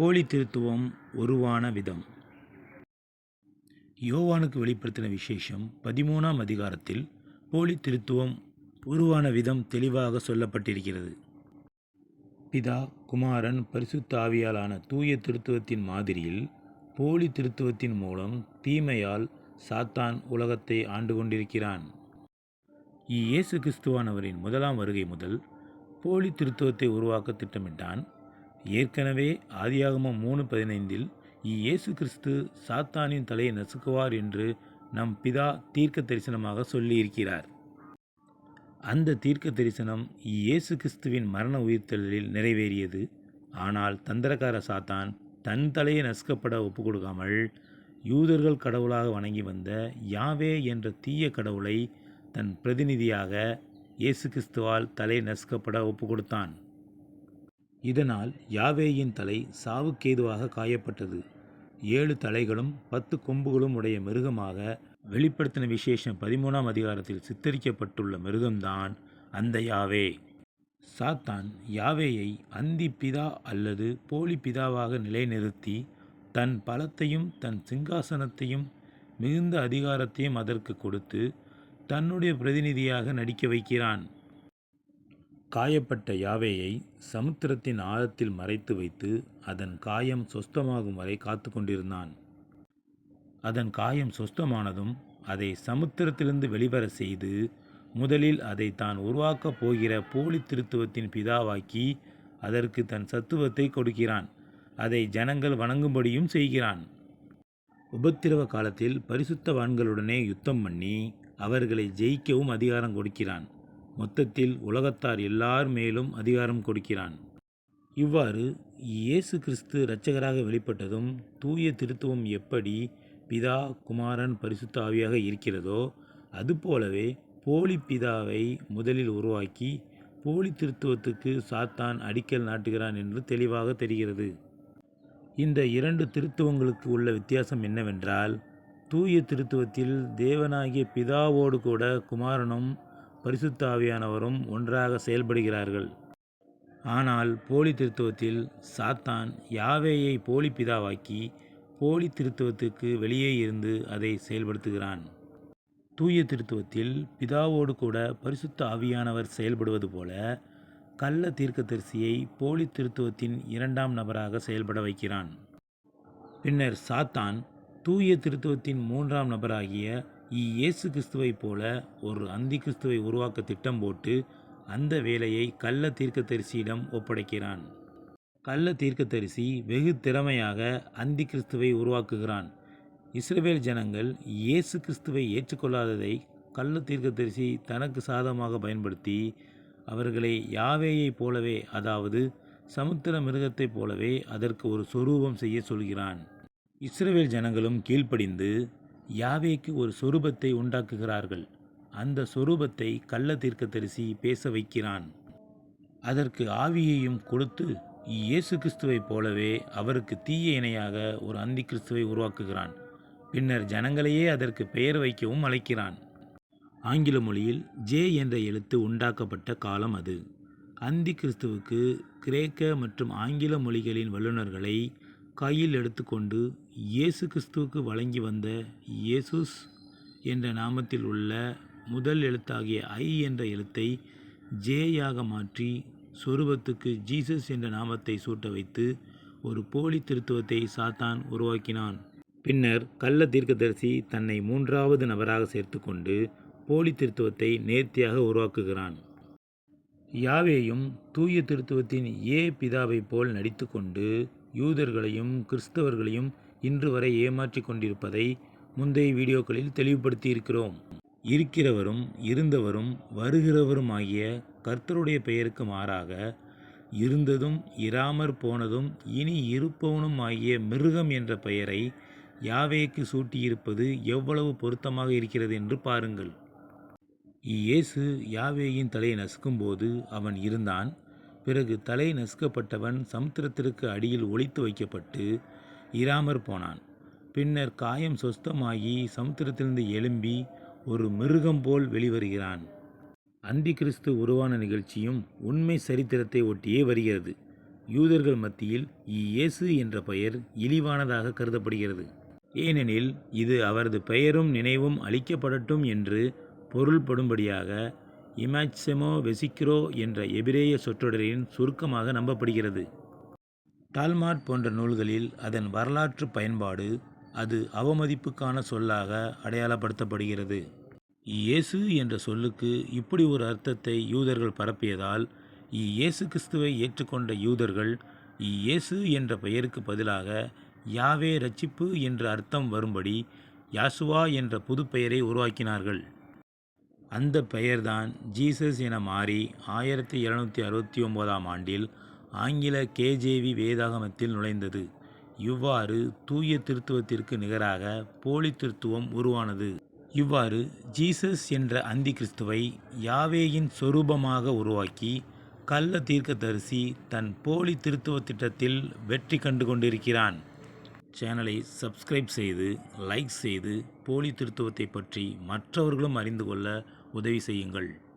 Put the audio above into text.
போலி திருத்துவம் உருவான விதம். யோவானுக்கு வெளிப்படுத்தின விசேஷம் பதிமூணாம் அதிகாரத்தில் போலி திருத்துவம் உருவான விதம் தெளிவாக சொல்லப்பட்டிருக்கிறது. பிதா குமாரன் பரிசுத்த ஆவியாலான தூய திருத்துவத்தின் மாதிரியில் போலி திருத்துவத்தின் மூலம் தீமையால் சாத்தான் உலகத்தை ஆண்டு கொண்டிருக்கிறான். இயேசு கிறிஸ்துவானவரின் முதலாம் வருகை முதல் போலி திருத்துவத்தை உருவாக்க திட்டமிட்டான். ஏற்கனவே ஆதியாகமம் மூணு பதினைந்தில் இயேசு கிறிஸ்து சாத்தானின் தலையை நசுக்குவார் என்று நம் பிதா தீர்க்க தரிசனமாக சொல்லியிருக்கிறார். அந்த தீர்க்க தரிசனம் இயேசு கிறிஸ்துவின் மரண உயிர்த்தலில் நிறைவேறியது. ஆனால் தந்திரக்கார சாத்தான் தன் தலையை நசுக்கப்பட ஒப்பு கொடுக்காமல் யூதர்கள் கடவுளாக வணங்கி வந்த யாவே என்ற தீய கடவுளை தன் பிரதிநிதியாக இயேசு கிறிஸ்துவால் தலை நசுக்கப்பட ஒப்பு கொடுத்தான் இதனால் யாவேயின் தலை சாவுக்கேதுவாக காயப்பட்டது. ஏழு தலைகளும் பத்து கொம்புகளும் உடைய மிருகமாக வெளிப்படுத்தின விசேஷம் பதிமூணாம் அதிகாரத்தில் சித்தரிக்கப்பட்டுள்ள மிருகம்தான் அந்த யாவே. சாத்தான் யாவேயை அந்தி பிதா அல்லது போலி பிதாவாக நிலைநிறுத்தி தன் பலத்தையும் தன் சிங்காசனத்தையும் மிகுந்த அதிகாரத்தையும் அதற்கு கொடுத்து தன்னுடைய பிரதிநிதியாக நடிக்க வைக்கிறான். காயப்பட்ட யாவேயை சமுத்திரத்தின் ஆழத்தில் மறைத்து வைத்து அதன் காயம் சொஸ்தமாகும் வரை காத்து கொண்டிருந்தான். அதன் காயம் சொஸ்தமானதும் அதை சமுத்திரத்திலிருந்து வெளிவர செய்து முதலில் அதை தான் உருவாக்கப் போகிற போலி திருத்துவத்தின் பிதாவாக்கி அதற்கு தன் சத்துவத்தை கொடுக்கிறான். அதை ஜனங்கள் வணங்கும்படியும் செய்கிறான். உபத்திரவ காலத்தில் பரிசுத்தவான்களுடனே யுத்தம் பண்ணி அவர்களை ஜெயிக்கவும் அதிகாரம் கொடுக்கிறான். மொத்தத்தில் உலகத்தார் எல்லார் மேலும் அதிகாரம் கொடுக்கிறான். இவ்வாறு இயேசு கிறிஸ்து இரட்சகராக வெளிப்பட்டதும் தூய திருத்துவம் எப்படி பிதா குமாரன் பரிசுத்த ஆவியாக இருக்கிறதோ அதுபோலவே போலி பிதாவை முதலில் உருவாக்கி போலி திருத்துவத்துக்கு சாத்தான் அடிக்கல் நாட்டுகிறான் என்று தெளிவாக தெரிகிறது. இந்த இரண்டு திருத்துவங்களுக்கு உள்ள வித்தியாசம் என்னவென்றால் தூய திருத்துவத்தில் தேவனாகிய பிதாவோடு கூட குமாரனும் பரிசுத்த ஆவியானவரும் ஒன்றாக செயல்படுகிறார்கள். ஆனால் போலி திருத்துவத்தில் சாத்தான் யாவேயை போலி பிதாவாக்கி போலி திருத்துவத்துக்கு வெளியே இருந்து அதை செயல்படுத்துகிறான். தூய திருத்துவத்தில் பிதாவோடு கூட பரிசுத்த ஆவியானவர் செயல்படுவது போல கள்ள தீர்க்கதரிசியை போலி திருத்துவத்தின் இரண்டாம் நபராக செயல்பட வைக்கிறான். பின்னர் சாத்தான் தூய திருத்துவத்தின் மூன்றாம் நபராகிய இயேசு கிறிஸ்துவைப் போல ஒரு அந்தி கிறிஸ்துவை உருவாக்க திட்டம் போட்டு அந்த வேலையை கள்ள தீர்க்கதரிசியிடம் ஒப்படைக்கிறான். கள்ள தீர்க்கதரிசி வெகு திறமையாக அந்தி கிறிஸ்துவை உருவாக்குகிறான். இஸ்ரவேல் ஜனங்கள் இயேசு கிறிஸ்துவை ஏற்றுக்கொள்ளாததை கள்ள தீர்க்கதரிசி தனக்கு சாதமாக பயன்படுத்தி அவர்களை யாவேயைப் போலவே அதாவது சமுத்திர மிருகத்தைப் போலவே அதற்கு ஒரு சொரூபம் செய்ய சொல்கிறான். இஸ்ரவேல் ஜனங்களும் கீழ்ப்படிந்து யாவேக்கு ஒரு சொரூபத்தை உண்டாக்குகிறார்கள். அந்த சொரூபத்தை கள்ள தீர்க்கதரிசி பேச வைக்கிறான். அதற்கு ஆவியையும் கொடுத்து இயேசு கிறிஸ்துவைப் போலவே அவருக்கு தீய இணையாக ஒரு அந்தி கிறிஸ்துவை உருவாக்குகிறான். பின்னர் ஜனங்களையே அதற்கு பெயர் வைக்கவும் அழைக்கிறான். ஆங்கில மொழியில் ஜே என்ற எழுத்து உண்டாக்கப்பட்ட காலம் அது. அந்தி கிறிஸ்துவுக்கு கிரேக்க மற்றும் ஆங்கில மொழிகளின் வல்லுநர்களை கையில் எடுத்துக்கொண்டு இயேசு கிறிஸ்துவுக்கு வழங்கி வந்த இயேசுஸ் என்ற நாமத்தில் உள்ள முதல் எழுத்தாகிய ஐ என்ற எழுத்தை ஜேயாக மாற்றி சொருபத்துக்கு ஜீசஸ் என்ற நாமத்தை சூட்ட வைத்து ஒரு போலி திருத்துவத்தை சாத்தான் உருவாக்கினான். பின்னர் கள்ள தீர்க்கதரிசி தன்னை மூன்றாவது நபராக சேர்த்துக்கொண்டு போலி திருத்துவத்தை நேர்த்தியாக உருவாக்குகிறான். யாவேயும் தூய திருத்துவத்தின் ஏ பிதாவைப் போல் நடித்துக்கொண்டு யூதர்களையும் கிறிஸ்தவர்களையும் இன்று வரை ஏமாற்றிக் கொண்டிருப்பதை முந்தைய வீடியோக்களில் தெளிவுபடுத்தி இருக்கிறோம் இருக்கிறவரும் இருந்தவரும் வருகிறவரும் ஆகிய கர்த்தருடைய பெயருக்கு மாறாக இருந்ததும் இராமற் போனதும் இனி இருப்பவனும் ஆகிய மிருகம் என்ற பெயரை யாவேக்கு சூட்டியிருப்பது எவ்வளவு பொருத்தமாக இருக்கிறது என்று பாருங்கள். இயேசு யாவேயின் தலையை நசுக்கும்போது அவன் இருந்தான். பிறகு தலை நசுக்கப்பட்டவன் சமுத்திரத்திற்கு அடியில் ஒளித்து வைக்கப்பட்டு இராமற் போனான். பின்னர் காயம் சொஸ்தமாகி சமுத்திரத்திலிருந்து எழும்பி ஒரு மிருகம் போல் வெளிவருகிறான். அந்தி கிறிஸ்து உருவான நிகழ்ச்சியும் உண்மை சரித்திரத்தை ஒட்டியே வருகிறது. யூதர்கள் மத்தியில் இயேசு என்ற பெயர் இழிவானதாக கருதப்படுகிறது. ஏனெனில் இது அவரது பெயரும் நினைவும் அளிக்கப்படட்டும் என்று பொருள்படும்படியாக இமாட்செமோ வெசிக்ரோ என்ற எபிரேய சொற்றொடரின் சுருக்கமாக நம்பப்படுகிறது. டால்மாட் போன்ற நூல்களில் அதன் வரலாற்று பயன்பாடு அது அவமதிப்புக்கான சொல்லாக அடையாளப்படுத்தப்படுகிறது. இயேசு என்ற சொல்லுக்கு இப்படி ஒரு அர்த்தத்தை யூதர்கள் பரப்பியதால் இயேசு கிறிஸ்துவை ஏற்றுக்கொண்ட யூதர்கள் இயேசு என்ற பெயருக்கு பதிலாக யாவே ரட்சிப்பு என்ற அர்த்தம் வரும்படி யாசுவா என்ற புது பெயரை உருவாக்கினார்கள். அந்த பெயர்தான் ஜீசஸ் என மாறி ஆயிரத்தி எழுநூற்றி அறுபத்தி ஒம்போதாம் ஆண்டில் ஆங்கில கேஜேவி வேதாகமத்தில் நுழைந்தது. இவ்வாறு தூய திருத்துவத்திற்கு நிகராக போலி திருத்துவம் உருவானது. இவ்வாறு ஜீசஸ் என்ற அந்தி கிறிஸ்துவை யாவேயின் சொரூபமாக உருவாக்கி கள்ள தீர்க்கதரிசி தன் போலி திருத்துவ திட்டத்தில் வெற்றி கண்டு கொண்டிருக்கிறான். சேனலை சப்ஸ்கிரைப் செய்து லைக் செய்து போலி திருத்துவத்தை பற்றி மற்றவர்களும் அறிந்து கொள்ள உதவி செய்யுங்கள்.